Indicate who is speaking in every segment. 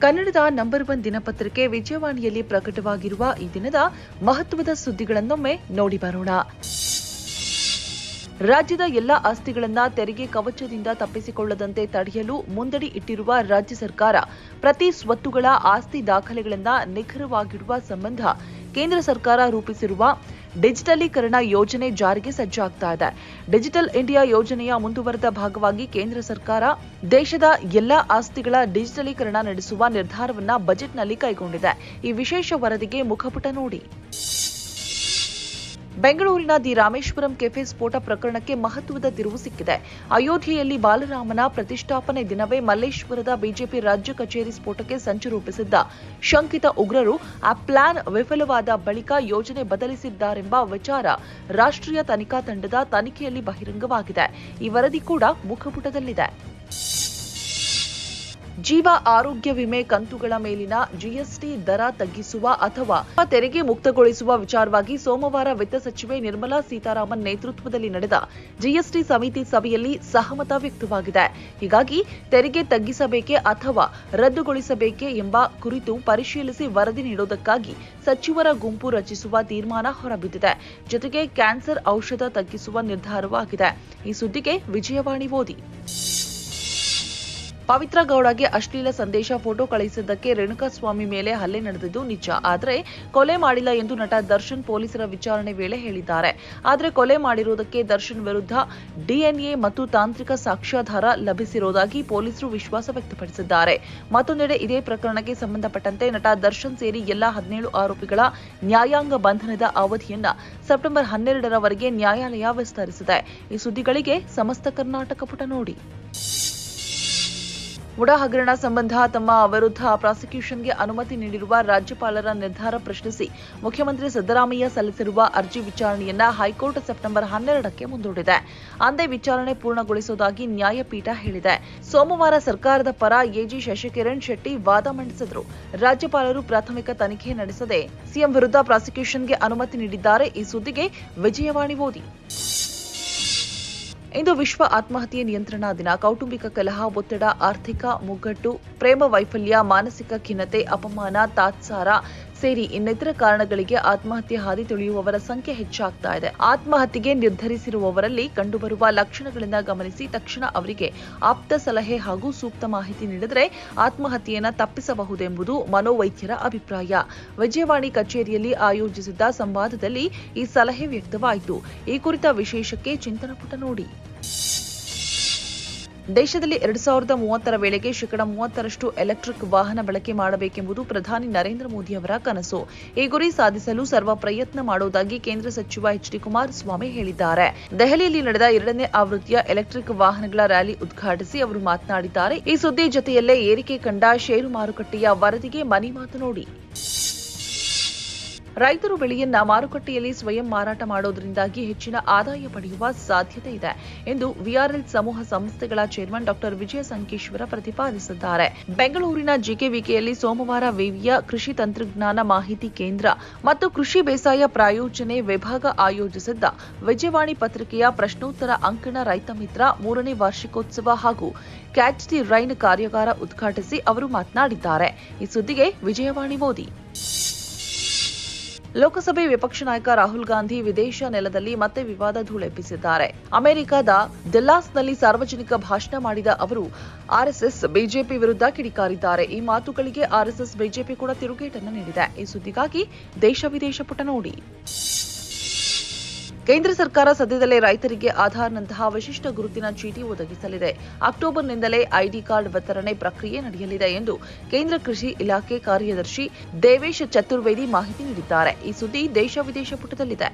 Speaker 1: ಕನ್ನಡದ number one ದಿನಪತ್ರಿಕೆ ವಿಜಯವಾಣಿಯಲ್ಲಿ ಪ್ರಕಟವಾಗಿರುವ ಈ ದಿನದ ಮಹತ್ವದ ಸುದ್ದಿಗಳನ್ನೊಮ್ಮೆ ನೋಡಿ ಬರೋಣ. ರಾಜ್ಯದ ಎಲ್ಲ ಆಸ್ತಿಗಳನ್ನ ತೆರಿಗೆ ಕವಚದಿಂದ ತಪ್ಪಿಸಿಕೊಳ್ಳದಂತೆ ತಡೆಯಲು ಮುಂದಡಿ ಇಟ್ಟಿರುವ ರಾಜ್ಯ ಸರ್ಕಾರ ಪ್ರತಿ ಸ್ವತ್ತುಗಳ ಆಸ್ತಿ ದಾಖಲೆಗಳನ್ನ ನಿಖರವಾಗಿಡುವ ಸಂಬಂಧ ಕೇಂದ್ರ ಸರ್ಕಾರ ರೂಪಿಸಿರುವ ಡಿಜಿಟಲೀಕರಣ ಯೋಜನೆ ಜಾರಿಗೆ ಸಜ್ಜಾಗ್ತಾ ಇದೆ. ಡಿಜಿಟಲ್ ಇಂಡಿಯಾ ಯೋಜನೆಯ ಮುಂದುವರೆದ ಭಾಗವಾಗಿ ಕೇಂದ್ರ ಸರ್ಕಾರ ದೇಶದ ಎಲ್ಲಾ ಆಸ್ತಿಗಳ ಡಿಜಿಟಲೀಕರಣ ನಡೆಸುವ ನಿರ್ಧಾರವನ್ನ ಬಜೆಟ್ನಲ್ಲಿ ಕೈಗೊಂಡಿದೆ. ಈ ವಿಶೇಷ ವರದಿಗೆ ಮುಖಪುಟ ನೋಡಿ. ಬೆಂಗಳೂರಿನ ದಿ ರಾಮೇಶ್ವರಂ ಕೆಫೆ ಸ್ಫೋಟ ಪ್ರಕರಣಕ್ಕೆ ಮಹತ್ವದ ತಿರುವು ಸಿಕ್ಕಿದೆ. ಅಯೋಧ್ಯೆಯಲ್ಲಿ ಬಾಲರಾಮನ ಪ್ರತಿಷ್ಠಾಪನೆ ದಿನವೇ ಮಲ್ಲೇಶ್ವರದ ಬಿಜೆಪಿ ರಾಜ್ಯ ಕಚೇರಿ ಸ್ಫೋಟಕ್ಕೆ ಸಂಚು ರೂಪಿಸಿದ್ದ ಶಂಕಿತ ಉಗ್ರರು ಆ ಪ್ಲಾನ್ ವಿಫಲವಾದ ಬಳಿಕ ಯೋಜನೆ ಬದಲಿಸಿದ್ದಾರೆಂಬ ವಿಚಾರ ರಾಷ್ಟ್ರೀಯ ತನಿಖಾ ತಂಡದ ತನಿಖೆಯಲ್ಲಿ ಬಹಿರಂಗವಾಗಿದೆ. ಈ ವರದಿ ಕೂಡ ಮುಖಪುಟದಲ್ಲಿದೆ. ಜೀವ ಆರೋಗ್ಯ ವಿಮೆ ಕಂತುಗಳ ಮೇಲಿನ ಜಿಎಸ್ಟಿ ದರ ತಗ್ಗಿಸುವ ಅಥವಾ ತೆರಿಗೆ ಮುಕ್ತಗೊಳಿಸುವ ವಿಚಾರವಾಗಿ ಸೋಮವಾರ ವಿತ್ತ ಸಚಿವೆ ನಿರ್ಮಲಾ ಸೀತಾರಾಮನ್ ನೇತೃತ್ವದಲ್ಲಿ ನಡೆದ ಜಿಎಸ್ಟಿ ಸಮಿತಿ ಸಭೆಯಲ್ಲಿ ಸಹಮತ ವ್ಯಕ್ತವಾಗಿದೆ. ಹೀಗಾಗಿ ತೆರಿಗೆ ತಗ್ಗಿಸಬೇಕೆ ಅಥವಾ ರದ್ದುಗೊಳಿಸಬೇಕೆ ಎಂಬ ಕುರಿತು ಪರಿಶೀಲಿಸಿ ವರದಿ ನೀಡುವುದಕ್ಕಾಗಿ ಸಚಿವರ ಗುಂಪು ರಚಿಸುವ ತೀರ್ಮಾನ ಹೊರಬಿದ್ದಿದೆ. ಜೊತೆಗೆ ಕ್ಯಾನ್ಸರ್ ಔಷಧ ತಗ್ಗಿಸುವ ನಿರ್ಧಾರವಾಗಿದೆ. ಈ ಸುದ್ದಿಗೆ ವಿಜಯವಾಣಿ ಓದಿ. ಪವಿತ್ರ ಗೌಡಗೆ ಅಶ್ಲೀಲ ಸಂದೇಶ ಫೋಟೋ ಕಳುಹಿಸಿದ್ದಕ್ಕೆ ರೇಣುಕಾಸ್ವಾಮಿ ಮೇಲೆ ಹಲ್ಲೆ ನಡೆದಿದ್ದು ನಿಜ. ಆದರೆ ಕೊಲೆ ಮಾಡಿಲ್ಲ ಎಂದು ನಟ ದರ್ಶನ್ ಪೊಲೀಸರ ವಿಚಾರಣೆ ವೇಳೆ ಹೇಳಿದ್ದಾರೆ. ಆದರೆ ಕೊಲೆ ಮಾಡಿರುವುದಕ್ಕೆ ದರ್ಶನ್ ವಿರುದ್ಧ ಡಿಎನ್ಎ ಮತ್ತು ತಾಂತ್ರಿಕ ಸಾಕ್ಷ್ಯಾಧಾರ ಲಭಿಸಿರುವುದಾಗಿ ಪೊಲೀಸರು ವಿಶ್ವಾಸ ವ್ಯಕ್ತಪಡಿಸಿದ್ದಾರೆ. ಮತ್ತೊಂದೆಡೆ ಇದೇ ಪ್ರಕರಣಕ್ಕೆ ಸಂಬಂಧಪಟ್ಟಂತೆ ನಟ ದರ್ಶನ್ ಸೇರಿ ಎಲ್ಲಾ ಹದಿನೇಳು ಆರೋಪಿಗಳ ನ್ಯಾಯಾಂಗ ಬಂಧನದ ಅವಧಿಯನ್ನ ಸೆಪ್ಟೆಂಬರ್ ಹನ್ನೆರಡರವರೆಗೆ ನ್ಯಾಯಾಲಯ ವಿಸ್ತರಿಸಿದೆ. ಈ ಸುದ್ದಿಗಳಿಗೆ ಸಮಸ್ತ ಕರ್ನಾಟಕ ಪುಟ ನೋಡಿ. ಮುಡಾ ಹಗರಣ ಸಂಬಂಧ ತಮ್ಮ ವಿರುದ್ಧ ಪ್ರಾಸಿಕ್ಯೂಷನ್ಗೆ ಅನುಮತಿ ನೀಡಿರುವ ರಾಜ್ಯಪಾಲರ ನಿರ್ಧಾರ ಪ್ರಶ್ನಿಸಿ ಮುಖ್ಯಮಂತ್ರಿ ಸಿದ್ದರಾಮಯ್ಯ ಸಲ್ಲಿಸಿರುವ ಅರ್ಜಿ ವಿಚಾರಣೆಯನ್ನ ಹೈಕೋರ್ಟ್ ಸೆಪ್ಟೆಂಬರ್ ಹನ್ನೆರಡಕ್ಕೆ ಮುಂದೂಡಿದೆ. ಅಂದೇ ವಿಚಾರಣೆ ಪೂರ್ಣಗೊಳಿಸುವುದಾಗಿ ನ್ಯಾಯಪೀಠ ಹೇಳಿದೆ. ಸೋಮವಾರ ಸರ್ಕಾರದ ಪರ ಎಜಿ ಶಶಿಕಿರಣ್ ಶೆಟ್ಟಿ ವಾದ ಮಂಡಿಸಿದರು. ರಾಜ್ಯಪಾಲರು ಪ್ರಾಥಮಿಕ ತನಿಖೆ ನಡೆಸದೆ ಸಿಎಂ ವಿರುದ್ಧ ಪ್ರಾಸಿಕ್ಯೂಷನ್ಗೆ ಅನುಮತಿ ನೀಡಿದ್ದಾರೆ. ಈ ಸುದ್ದಿಗೆ ವಿಜಯವಾಣಿ ಓದಿ. ಇಂದು ವಿಶ್ವ ಆತ್ಮಹತ್ಯೆ ನಿಯಂತ್ರಣ ದಿನ. ಕೌಟುಂಬಿಕ ಕಲಹ, ಒತ್ತಡ, ಆರ್ಥಿಕ ಮುಗ್ಗಟ್ಟು, ಪ್ರೇಮ, ವೈಫಲ್ಯ, ಮಾನಸಿಕ ಖಿನ್ನತೆ, ಅಪಮಾನ, ತಾತ್ಸಾರ ಸೇರಿ ಇನ್ನಿತರ ಕಾರಣಗಳಿಗೆ ಆತ್ಮಹತ್ಯೆ ಹಾದಿ ತುಳಿಯುವವರ ಸಂಖ್ಯೆ ಹೆಚ್ಚಾಗ್ತಾ ಇದೆ. ಆತ್ಮಹತ್ಯೆಗೆ ನಿರ್ಧರಿಸಿರುವವರಲ್ಲಿ ಕಂಡುಬರುವ ಲಕ್ಷಣಗಳನ್ನ ಗಮನಿಸಿ ತಕ್ಷಣ ಅವರಿಗೆ ಆಪ್ತ ಸಲಹೆ ಹಾಗೂ ಸೂಕ್ತ ಮಾಹಿತಿ ನೀಡಿದರೆ ಆತ್ಮಹತ್ಯೆಯನ್ನ ತಪ್ಪಿಸಬಹುದೆಂಬುದು ಮನೋವೈದ್ಯರ ಅಭಿಪ್ರಾಯ. ವಿಜಯವಾಣಿ ಕಚೇರಿಯಲ್ಲಿ ಆಯೋಜಿಸಿದ್ದ ಸಂವಾದದಲ್ಲಿ ಈ ಸಲಹೆ ವ್ಯಕ್ತವಾಯಿತು. ಈ ಕುರಿತ ವಿಶೇಷಕ್ಕೆ ಚಿಂತನ ಪುಟ ನೋಡಿ. ದೇಶದಲ್ಲಿ ಎರಡು ಸಾವಿರದ ಮೂವತ್ತರ ವೇಳೆಗೆ ಶೇಕಡ ಮೂವತ್ತರಷ್ಟು ಎಲೆಕ್ಟ್ರಿಕ್ ವಾಹನ ಬಳಕೆ ಮಾಡಬೇಕೆಂಬುದು ಪ್ರಧಾನಿ ನರೇಂದ್ರ ಮೋದಿ ಅವರ ಕನಸು. ಈ ಗುರಿ ಸಾಧಿಸಲು ಸರ್ವ ಪ್ರಯತ್ನ ಮಾಡುವುದಾಗಿ ಕೇಂದ್ರ ಸಚಿವ ಎಚ್ ಡಿ ಕುಮಾರಸ್ವಾಮಿ ಹೇಳಿದ್ದಾರೆ. ದೆಹಲಿಯಲ್ಲಿ ನಡೆದ ಎರಡನೇ ಆವೃತ್ತಿಯ ಎಲೆಕ್ಟ್ರಿಕ್ ವಾಹನಗಳ ರ್ಯಾಲಿ ಉದ್ಘಾಟಿಸಿ ಅವರು ಮಾತನಾಡಿದ್ದಾರೆ. ಈ ಸುದ್ದಿ ಜೊತೆಯಲ್ಲೇ ಏರಿಕೆ ಕಂಡ ಷೇರು ಮಾರುಕಟ್ಟೆಯ ವರದಿಗೆ ಮನಿ ಮಾತು ನೋಡಿ. ರೈತರು ಬೆಳೆಯನ್ನ ಮಾರುಕಟ್ಟೆಯಲ್ಲಿ ಸ್ವಯಂ ಮಾರಾಟ ಮಾಡೋದ್ರಿಂದಾಗಿ ಹೆಚ್ಚಿನ ಆದಾಯ ಪಡೆಯುವ ಸಾಧ್ಯತೆ ಇದೆ ಎಂದು ವಿಆರ್ಎಲ್ ಸಮೂಹ ಸಂಸ್ಥೆಗಳ ಚೇರ್ಮನ್ ಡಾಕ್ಟರ್ ವಿಜಯ ಸಂಕೇಶ್ವರ ಪ್ರತಿಪಾದಿಸಿದ್ದಾರೆ. ಬೆಂಗಳೂರಿನ ಜಿಕೆವಿಕೆಯಲ್ಲಿ ಸೋಮವಾರ ವಿವಿಯ ಕೃಷಿ ತಂತ್ರಜ್ಞಾನ ಮಾಹಿತಿ ಕೇಂದ್ರ ಮತ್ತು ಕೃಷಿ ಬೇಸಾಯ ಪ್ರಾಯೋಜನೆ ವಿಭಾಗ ಆಯೋಜಿಸಿದ್ದ ವಿಜಯವಾಣಿ ಪತ್ರಿಕೆಯ ಪ್ರಶ್ನೋತ್ತರ ಅಂಕಣ ರೈತ ಮಿತ್ರ ಮೂರನೇ ವಾರ್ಷಿಕೋತ್ಸವ ಹಾಗೂ ಕ್ಯಾಚ್ ದಿ ರೈನ್ ಕಾರ್ಯಾಗಾರ ಉದ್ಘಾಟಿಸಿ ಅವರು ಮಾತನಾಡಿದ್ದಾರೆ. ಈ ಸುದ್ದಿಗೆ ವಿಜಯವಾಣಿ ಓದಿ ಲೋಕಸಭೆ ವಿಪಕ್ಷ ನಾಯಕ ರಾಹುಲ್ ಗಾಂಧಿ ವಿದೇಶ ನೆಲದಲ್ಲಿ ಮತ್ತೆ ವಿವಾದ ಧೂಳೆಬ್ಬಿಸಿದ್ದಾರೆ. ಅಮೆರಿಕದ ಡೆಲ್ಲಾಸ್ನಲ್ಲಿ ಸಾರ್ವಜನಿಕ ಭಾಷಣ ಮಾಡಿದ ಅವರು ಆರ್ಎಸ್ಎಸ್ ಬಿಜೆಪಿ ವಿರುದ್ಧ ಕಿಡಿಕಾರಿದ್ದಾರೆ. ಈ ಮಾತುಗಳಿಗೆ ಆರ್ಎಸ್ಎಸ್ ಬಿಜೆಪಿ ಕೂಡ ತಿರುಗೇಟನ್ನು ನೀಡಿದೆ. ಈ ಸುದ್ದಿಗಾಗಿ ದೇಶ ವಿದೇಶ ಪುಟ ನೋಡಿ. ಕೇಂದ್ರ ಸರ್ಕಾರ ಸದ್ಯದಲ್ಲೇ ರೈತರಿಗೆ ಆಧಾರ್ನಂತಹ ವಿಶಿಷ್ಟ ಗುರುತಿನ ಚೀಟಿ ಒದಗಿಸಲಿದೆ. ಅಕ್ಟೋಬರ್ನಿಂದಲೇ ಐಡಿ ಕಾರ್ಡ್ ವಿತರಣೆ ಪ್ರಕ್ರಿಯೆ ನಡೆಯಲಿದೆ ಎಂದು ಕೇಂದ್ರ ಕೃಷಿ ಇಲಾಖೆ ಕಾರ್ಯದರ್ಶಿ ದೇವೇಶ್ ಚತುರ್ವೇದಿ ಮಾಹಿತಿ ನೀಡಿದ್ದಾರೆ. ಈ ಸುದ್ದಿ ದೇಶ ವಿದೇಶ ಪುಟದಲ್ಲಿದೆ.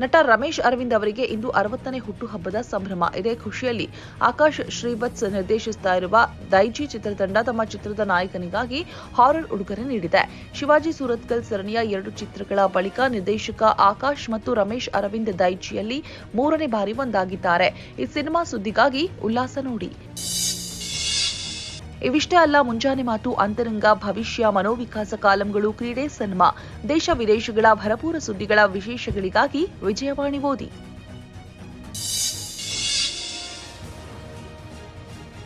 Speaker 1: ನಟ ರಮೇಶ್ ಅರವಿಂದ್ ಅವರಿಗೆ ಇಂದು ಅರವತ್ತನೇ ಹುಟ್ಟುಹಬ್ಬದ ಸಂಭ್ರಮ. ಇದೇ ಖುಷಿಯಲ್ಲಿ ಆಕಾಶ್ ಶ್ರೀವತ್ಸ್ ನಿರ್ದೇಶಿಸ್ತಾ ಇರುವ ದೈಜಿ ಚಿತ್ರತಂಡ ತಮ್ಮ ಚಿತ್ರದ ನಾಯಕನಿಗಾಗಿ ಹಾರರ್ ಉಡುಗೊರೆ ನೀಡಿದೆ. ಶಿವಾಜಿ ಸೂರತ್ಕಲ್ ಸರಣಿಯ ಎರಡು ಚಿತ್ರಗಳ ಬಳಿಕ ನಿರ್ದೇಶಕ ಆಕಾಶ್ ಮತ್ತು ರಮೇಶ್ ಅರವಿಂದ್ ದೈಜಿಯಲ್ಲಿ ಮೂರನೇ ಬಾರಿ ಒಂದಾಗಿದ್ದಾರೆ. ಈ ಸಿನಿಮಾ ಸುದ್ದಿಗಾಗಿ ಉಲ್ಲಾಸ ನೋಡಿ. ಇವಿಷ್ಟೇ ಅಲ್ಲ, ಮುಂಜಾನೆ ಮಾತು, ಅಂತರಂಗ, ಭವಿಷ್ಯ, ಮನೋವಿಕಾಸ ಕಾಲಂಗಳು, ಕ್ರೀಡೆ, ಸಿನಿಮಾ, ದೇಶ ವಿದೇಶಗಳ ಭರಪೂರ ಸುದ್ದಿಗಳ ವಿಶೇಷಗಳಿಗಾಗಿ ವಿಜಯವಾಣಿ ಓದಿ.